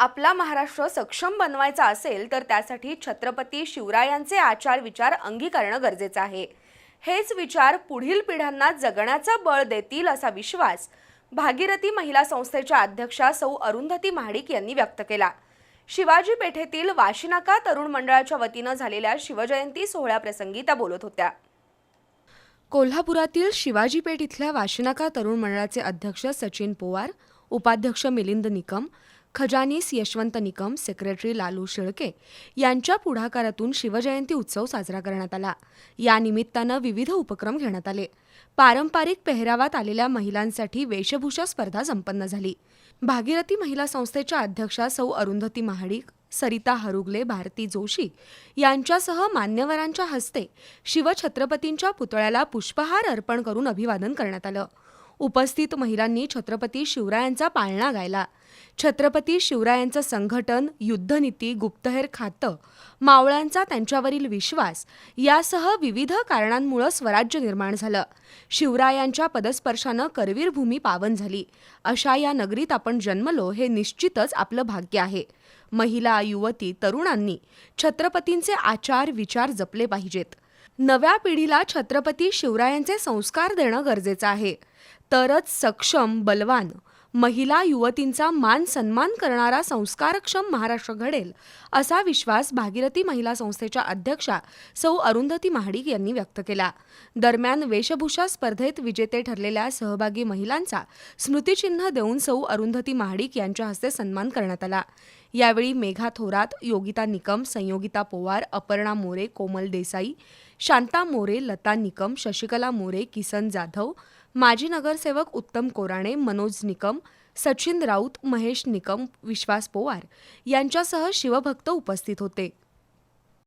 आपला महाराष्ट्र सक्षम बनवायचा असेल तर त्यासाठी छत्रपती शिवरायांचे आचार विचार अंगीकारणं गरजेचं आहे. हेच विचार पुढील पिढ्यांना जगण्याचं बळ देतील असा विश्वास भागीरथी महिला संस्थेच्या अध्यक्षा सौ अरुंधती महाडिक यांनी व्यक्त केला. शिवाजी पेठेतील वाशिनाका तरुण मंडळाच्या वतीनं झालेल्या शिवजयंती सोहळ्याप्रसंगी त्या बोलत होत्या. कोल्हापुरातील शिवाजीपेठ इथल्या वाशिनाका तरुण मंडळाचे अध्यक्ष सचिन पोवार उपाध्यक्ष मिलिंद निकम खजानीस यशवंत निकम सेक्रेटरी लालू शेळके यांच्या पुढाकारातून शिवजयंती उत्सव साजरा करण्यात आला. या निमित्तानं विविध उपक्रम घेण्यात आले. पारंपरिक पेहरावात आलेल्या महिलांसाठी वेशभूषा स्पर्धा संपन्न झाली. भागीरथी महिला संस्थेच्या अध्यक्षा सौ अरुंधती महाडिक सरिता हरुगले भारती जोशी यांच्यासह मान्यवरांच्या हस्ते शिवछत्रपतींच्या पुतळ्याला पुष्पहार अर्पण करून अभिवादन करण्यात आलं. उपस्थित महिलांनी छत्रपती शिवरायांचा पाळणा गायला. छत्रपती शिवरायांचं संघटन युद्धनीती गुप्तहेर खातं मावळ्यांचा त्यांच्यावरील विश्वास यासह विविध कारणांमुळे स्वराज्य निर्माण झालं. शिवरायांच्या पदस्पर्शानं करवीर भूमी पावन झाली. अशा या नगरीत आपण जन्मलो हे निश्चितच आपलं भाग्य आहे. महिला युवती तरुणांनी छत्रपतींचे आचार विचार जपले पाहिजेत. नव्या पिढीला छत्रपती शिवरायांचे संस्कार देणं गरजेचं आहे. तरच सक्षम बलवान महिला युवतींचा मान सन्मान करणारा संस्कारक्षम महाराष्ट्र घडेल असा विश्वास भागीरथी महिला संस्थेच्या अध्यक्षा सौ अरुंधती महाडिक यांनी व्यक्त केला. दरम्यान वेशभूषा स्पर्धेत विजेते ठरलेल्या सहभागी महिलांचा स्मृतिचिन्ह देऊन सौ अरुंधती महाडिक यांच्या हस्ते सन्मान करण्यात आला. यावेळी मेघा थोरात योगिता निकम संयोगिता पोवार अपर्णा मोरे कोमल देसाई शांता मोरे लता निकम शशिकला मोरे किसन जाधव माजी नगरसेवक उत्तम कोराणे मनोज निकम सचिन राऊत महेश निकम विश्वास पोवार यांच्यासह शिवभक्त उपस्थित होते.